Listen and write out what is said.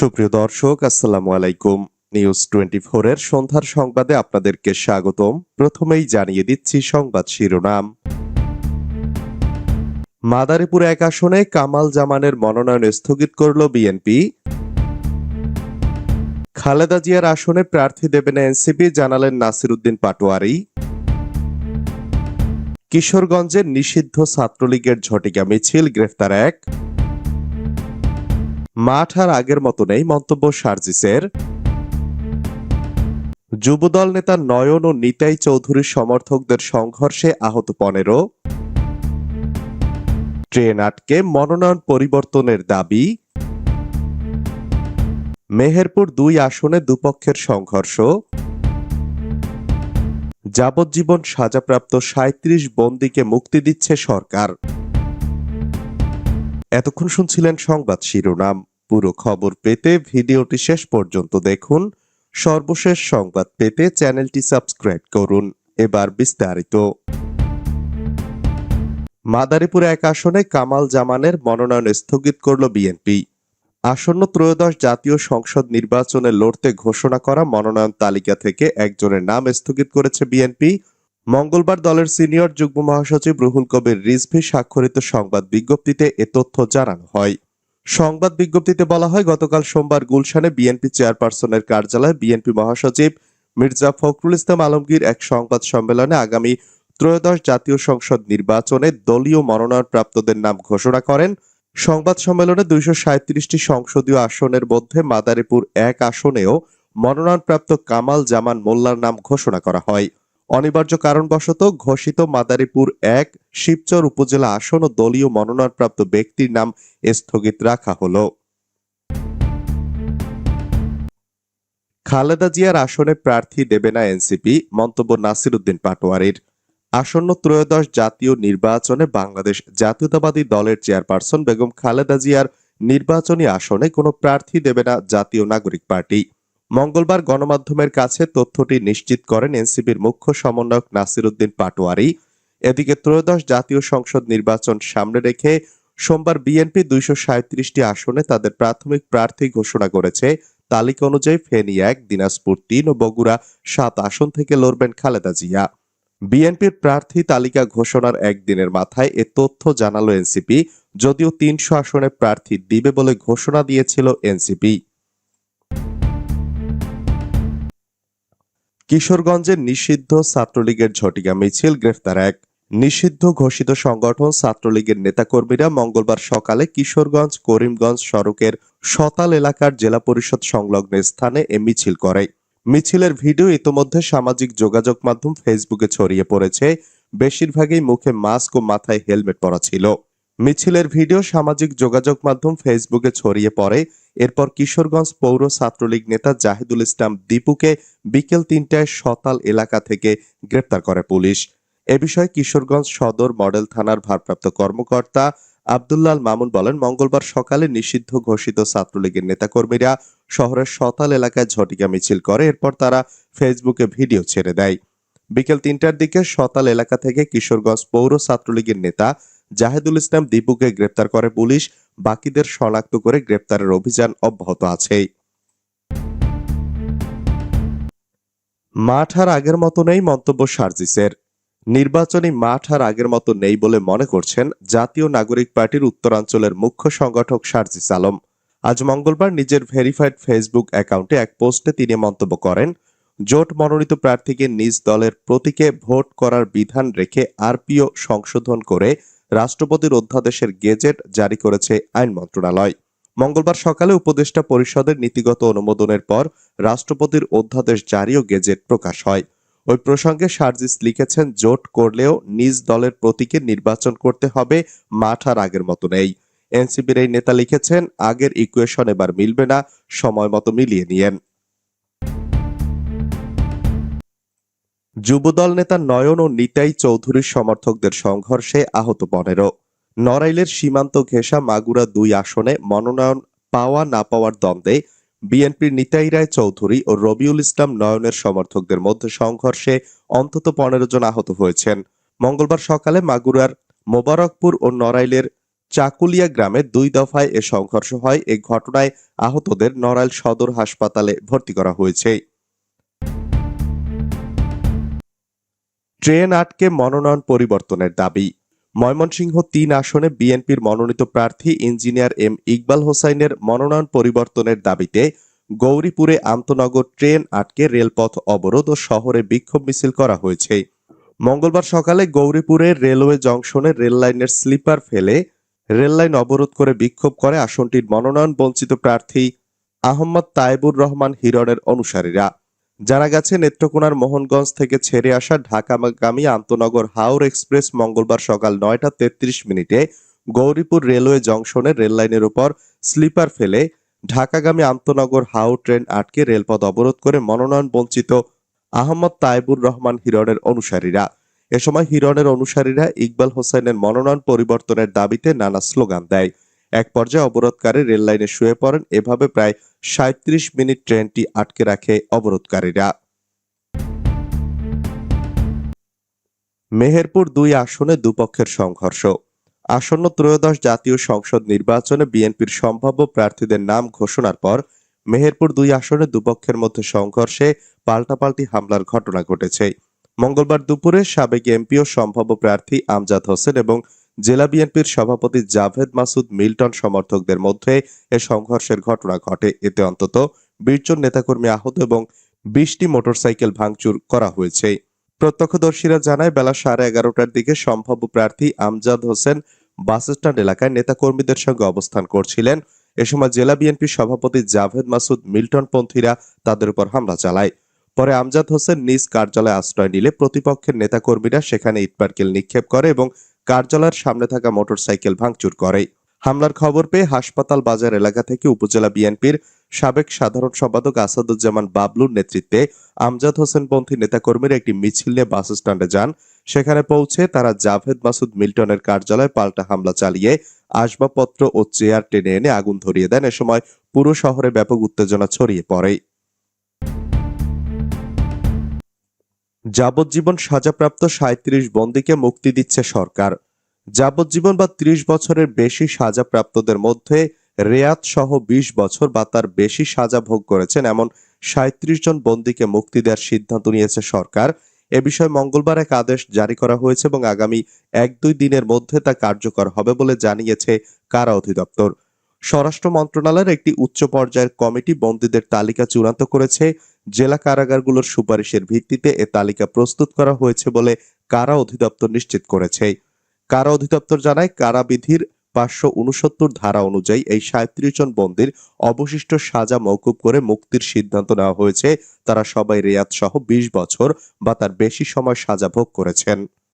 সুপ্রিয় দর্শক, আসসালামু আলাইকুম। নিউজ টোয়েন্টি এর সন্ধ্যার সংবাদে আপনাদেরকে স্বাগতম। প্রথমেই জানিয়ে দিচ্ছি সংবাদ শিরোনাম। মাদারীপুর এক আসনে কামাল জামানের মনোনয়ন স্থগিত করল বিএনপি। খালেদা জিয়ার আসনে প্রার্থী দেবেন এনসিপি, জানালেন নাসিরুদ্দিন পাটোয়ারি। কিশোরগঞ্জের নিষিদ্ধ ছাত্রলীগের ঝটিকা মিছিল, গ্রেফতার এক। মাঠ আর আগের মতো নেই মন্তব্য সার্জিসের। যুবদল নেতা নয়ন ও নিতাই চৌধুরীর সমর্থকদের সংঘর্ষে আহত পনেরো। ট্রেন আটকে মনোনয়ন পরিবর্তনের দাবি। মেহেরপুর দুই আসনে দুপক্ষের সংঘর্ষ। যাবজ্জীবন সাজাপ্রাপ্ত সাঁত্রিশ বন্দীকে মুক্তি দিচ্ছে সরকার। এতক্ষণ শুনছিলেন সংবাদ শিরোনাম। পুরো খবর পেতে ভিডিওটি শেষ পর্যন্ত দেখুন। সর্বশেষ সংবাদ পেতে চ্যানেলটি সাবস্ক্রাইব করুন। এবার বিস্তারিত। মাদারীপুর এক আসনে কামাল জামানের মনোনয়ন স্থগিত করল বিএনপি। আসন্ন ত্রয়োদশ জাতীয় সংসদ নির্বাচনে লড়তে ঘোষণা করা মনোনয়ন তালিকা থেকে একজনের নাম স্থগিত করেছে বিএনপি। মঙ্গলবার দলের সিনিয়র যুগ্ম মহাসচিব রুহুল কবির রিজভি স্বাক্ষরিত সংবাদ বিজ্ঞপ্তিতে এ তথ্য জানানো হয়। সংবাদ বিজ্ঞপ্তিতে বলা হয়, গতকাল সোমবার গুলশানে বিএনপি চেয়ারপারসনের কার্যালয়ে বিএনপি মহাসচিব মির্জা ফখরুল ইসলাম আলমগীর এক সংবাদ সম্মেলনে আগামী ত্রয়োদশ জাতীয় সংসদ নির্বাচনে দলীয় মনোনয়নপ্রাপ্তদের নাম ঘোষণা করেন। সংবাদ সম্মেলনে দুইশো সাঁত্রিশটি সংসদীয় আসনের মধ্যে মাদারীপুর এক আসনেও মনোনয়নপ্রাপ্ত কামাল জামান মোল্লার নাম ঘোষণা করা হয়। অনিবার্য কারণবশত ঘোষিত মাদারীপুর এক, শিবচর উপজেলা আসন ও দলীয় মনোনয়নপ্রাপ্ত ব্যক্তির নাম স্থগিত রাখা হলো। খালেদা জিয়ার আসনে প্রার্থী দেবে না এনসিপি, মন্তব্য নাসিরুদ্দিন পাটোয়ারির। আসন্ন ত্রয়োদশ জাতীয় নির্বাচনে বাংলাদেশ জাতীয়তাবাদী দলের চেয়ারপারসন বেগম খালেদা জিয়ার নির্বাচনী আসনে কোনো প্রার্থী দেবে না জাতীয় নাগরিক পার্টি। মঙ্গলবার গণমাধ্যমের কাছে তথ্যটি নিশ্চিত করেন এনসিপির মুখ্য সমন্বয়ক নাসির উদ্দিন পাটোয়ারি। এদিকে ত্রয়োদশ জাতীয় সংসদ নির্বাচন সামনে রেখে সোমবার বিএনপি দুইশো সাঁত্রিশটি আসনে তাদের প্রাথমিক প্রার্থী ঘোষণা করেছে। তালিকা অনুযায়ী ফেনী এক, দিনাজপুর তিন ও বগুড়া সাত আসন থেকে লড়বেন খালেদা জিয়া। বিএনপির প্রার্থী তালিকা ঘোষণার একদিনের মাথায় এ তথ্য জানালো এনসিপি, যদিও তিনশো আসনে প্রার্থী দিবে বলে ঘোষণা দিয়েছিল এনসিপি। কিশোরগঞ্জের নিষিদ্ধ ছাত্রলীগের ঝটিকা মিছিল গ্রেফতার এক নিষিদ্ধ ঘোষিত সংগঠন ছাত্রলীগের নেতাকর্মীরা মঙ্গলবার সকালে কিশোরগঞ্জ, করিমগঞ্জ সড়কের সতাল এলাকার জেলা পরিষদ সংলগ্ন স্থানে এ মিছিল করে। মিছিলের ভিডিও ইতোমধ্যে সামাজিক যোগাযোগ মাধ্যম ফেসবুকে ছড়িয়ে পড়েছে। বেশিরভাগই মুখে মাস্ক ও মাথায় হেলমেট পরা ছিল। মিছিলের ভিডিও সামাজিক যোগাযোগ মাধ্যম ফেসবুকে ছড়িয়ে পড়ে। এরপর কিশোরগঞ্জ পৌর ছাত্রলীগ নেতা জাহিদুল ইসলাম দীপুকে বিকেল তিনটায় সতাল এলাকা থেকে গ্রেপ্তার করে পুলিশ। এ বিষয়ে কিশোরগঞ্জ সদর মডেল থানার ভারপ্রাপ্ত কর্মকর্তা আবদুল্লাল মামুন বলেন, মঙ্গলবার সকালে নিষিদ্ধ ঘোষিত ছাত্রলীগের নেতাকর্মীরা শহরের সতাল এলাকায় ঝটিকা মিছিল করে, এরপর তারা ফেসবুকে ভিডিও ছেড়ে দেয়। বিকেল তিনটার দিকে সতাল এলাকা থেকে কিশোরগঞ্জ পৌর ছাত্রলীগের নেতা জাহেদুল ইসলাম দীপুকে গ্রেপ্তার করে পুলিশ, বাকিদের শনাক্ত করে গ্রেপ্তারের অভিযান অব্যাহত আছে। মাঠ আর আগের মতো নেই মন্তব্য সার্জিসের। নির্বাচনী মাঠ আর আগের মতো নেই বলে মনে করছেন জাতীয় নাগরিক পার্টির উত্তরাঞ্চলের মুখ্য সংগঠক সার্জিস আলম। আজ মঙ্গলবার নিজের ভেরিফাইড ফেসবুক অ্যাকাউন্টে এক পোস্টে তিনি মন্তব্য করেন, জোট মনোনীত প্রার্থীকে নিজ দলের প্রতীকে ভোট করার বিধান রেখে আরপিও সংশোধন করে রাষ্ট্রপতির অধ্যাদেশের গেজেট জারি করেছে আইন মন্ত্রণালয়। মঙ্গলবার সকালে উপদেষ্টা পরিষদের নীতিগত অনুমোদনের পর রাষ্ট্রপতির অধ্যাদেশ জারি ও গেজেট প্রকাশ হয়। ওই প্রসঙ্গে সার্জিস লিখেছেন, জোট করলেও নিজ দলের প্রতীকে নির্বাচন করতে হবে, মাঠ আর আগের মতো নেই। এনসিপির এই নেতা লিখেছেন, আগের ইকুয়েশন এবার মিলবে না, সময় মতো মিলিয়ে নিয়েন। যুবদল নেতা নয়ন ও নিতাই চৌধুরীর সমর্থকদের সংঘর্ষে আহত পনেরো। নড়াইলের সীমান্ত ঘেঁষা মাগুরা দুই আসনে মনোনয়ন পাওয়া না পাওয়ার দ্বন্দ্বে বিএনপির নিতাই রায় চৌধুরী ও রবিউল ইসলাম নয়নের সমর্থকদের মধ্যে সংঘর্ষে অন্তত পনেরো জন আহত হয়েছেন। মঙ্গলবার সকালে মাগুরার মোবারকপুর ও নড়াইলের চাকুলিয়া গ্রামে দুই দফায় এ সংঘর্ষ হয়। এ ঘটনায় আহতদের নড়াইল সদর হাসপাতালে ভর্তি করা হয়েছে। ট্রেন আটকে মনোনয়ন পরিবর্তনের দাবি। ময়মনসিংহ তিন আসনে বিএনপির মনোনীত প্রার্থী ইঞ্জিনিয়ার এম ইকবাল হোসাইনের মনোনয়ন পরিবর্তনের দাবিতে গৌরীপুরে আন্তনগর ট্রেন আটকে রেলপথ অবরোধ ও শহরে বিক্ষোভ মিছিল করা হয়েছে। মঙ্গলবার সকালে গৌরীপুরের রেলওয়ে জংশনে রেল লাইনের স্লিপার ফেলে রেল লাইন অবরোধ করে বিক্ষোভ করে আসনটির মনোনয়ন বঞ্চিত প্রার্থী আহমদ তায়েবুর রহমান হিরণের অনুসারীরা। জানা গেছে, নেত্রকোনার মোহনগঞ্জ থেকে ছেড়ে আসা ঢাকাগামী আন্তনগর হাওর এক্সপ্রেস মঙ্গলবার সকাল নয়টা তেত্রিশ মিনিটে গৌরীপুর রেলওয়ে জংশনের রেল লাইনের উপর স্লিপার ফেলে ঢাকাগামী আন্তনগর হাও ট্রেন আটকে রেলপথ অবরোধ করে মনোনয়ন বঞ্চিত আহমদ তাইবুর রহমান হিরণের অনুসারীরা। এ সময় হিরণের অনুসারীরা ইকবাল হোসেনের মনোনয়ন পরিবর্তনের দাবিতে নানা স্লোগান দেয়। এক পর্যায়ে অবরোধকারী রেল লাইনে শুয়ে পড়েন। এভাবে প্রায় সাঁত্রিশ মিনিট ট্রেনটি আটকে রাখে অবরোধকারীরা। মেহেরপুর দুই আসনে দুপক্ষের সংঘর্ষ। আসন্ন ত্রয়োদশ জাতীয় সংসদ নির্বাচনে বিএনপির সম্ভাব্য প্রার্থীদের নাম ঘোষণার পর মেহেরপুর দুই আসনে দুপক্ষের মধ্যে সংঘর্ষে পাল্টাপাল্টি হামলার ঘটনা ঘটেছে। মঙ্গলবার দুপুরে সাবেক এমপি ও সম্ভাব্য প্রার্থী আমজাদ হোসেন এবং জেলা বিএনপির সভাপতি জাভেদ মাসুদ মিল্টন সমর্থকদের মধ্যে এ সংঘর্ষের ঘটনা ঘটে। এতে অন্তত বিশ জন নেতাকর্মী আহত এবং বিশটি মোটরসাইকেল ভাঙচুর করা হয়েছে। প্রত্যক্ষদর্শীরা জানায়, বেলা সাড়ে এগারোটার দিকে সম্ভাব্য প্রার্থী আমজাদ হোসেন বাসস্ট্যান্ড এলাকায় নেতাকর্মীদের সঙ্গে অবস্থান করছিলেন। এ সময় জেলা বিএনপি সভাপতি জাভেদ মাসুদ মিল্টন পন্থীরা তাদের উপর হামলা চালায়। পরে আমজাদ হোসেন নিজ কার্যালয়ে আশ্রয় নিলে প্রতিপক্ষের নেতাকর্মীরা সেখানে ইটপাটকেল নিক্ষেপ করে এবং কার্যালয়ের সামনে থাকা মোটরসাইকেল ভাঙচুর করে। হামলার খবর পেয়ে হাসপাতাল বাজার এলাকা থেকে উপজেলা বিএনপির সাবেক সাধারণ সম্পাদক আসাদুজ্জামান বাবলুর নেতৃত্বে আমজাদ হোসেনপন্থী নেতাকর্মীরা একটি মিছিল নিয়ে বাস স্ট্যান্ডে যান। সেখানে পৌঁছে তারা জাভেদ মাসুদ মিল্টনের কার্যালয়ে পাল্টা হামলা চালিয়ে আসবাবপত্র ও চেয়ার টেনে এনে আগুন ধরিয়ে দেন। এ সময় পুরো শহরে ব্যাপক উত্তেজনা ছড়িয়ে পড়ে। যাবজ্জীবন সাজাপ্রাপ্ত সাঁত্রিশ বন্দীকে মুক্তি দিচ্ছে সরকার। যাবজ্জীবন বা ত্রিশ বছরের বেশি সাজাপ্রাপ্তদের মধ্যে রেয়াত সহ বিশ বছর বা তার বেশি সাজা ভোগ করেছেন এমন সাঁত্রিশ জন বন্দীকে মুক্তি দেওয়ার সিদ্ধান্ত নিয়েছে সরকার। এ বিষয়ে মঙ্গলবার এক আদেশ জারি করা হয়েছে এবং আগামী এক দুই দিনের মধ্যে তা কার্যকর হবে বলে জানিয়েছে কারা অধিদপ্তর। স্বরাষ্ট্র মন্ত্রণালয়ের একটি উচ্চ পর্যায়ের কমিটি বন্দীদের তালিকা চূড়ান্ত করেছে। জেলা কারাগারগুলোর সুপারিশের ভিত্তিতে এ তালিকা প্রস্তুত করা হয়েছে বলে কারা অধিদপ্তর নিশ্চিত করেছে। কারা অধিদপ্তর জানায় কারাবিধির পাঁচশো উনসত্তর ধারা অনুযায়ী এই সাঁত্রিশ জন বন্দির অবশিষ্ট সাজা মৌকুব করে মুক্তির সিদ্ধান্ত নেওয়া হয়েছে। তারা সবাই রেয়াত সহ বিশ বছর বা তার বেশি সময় সাজা ভোগ করেছেন।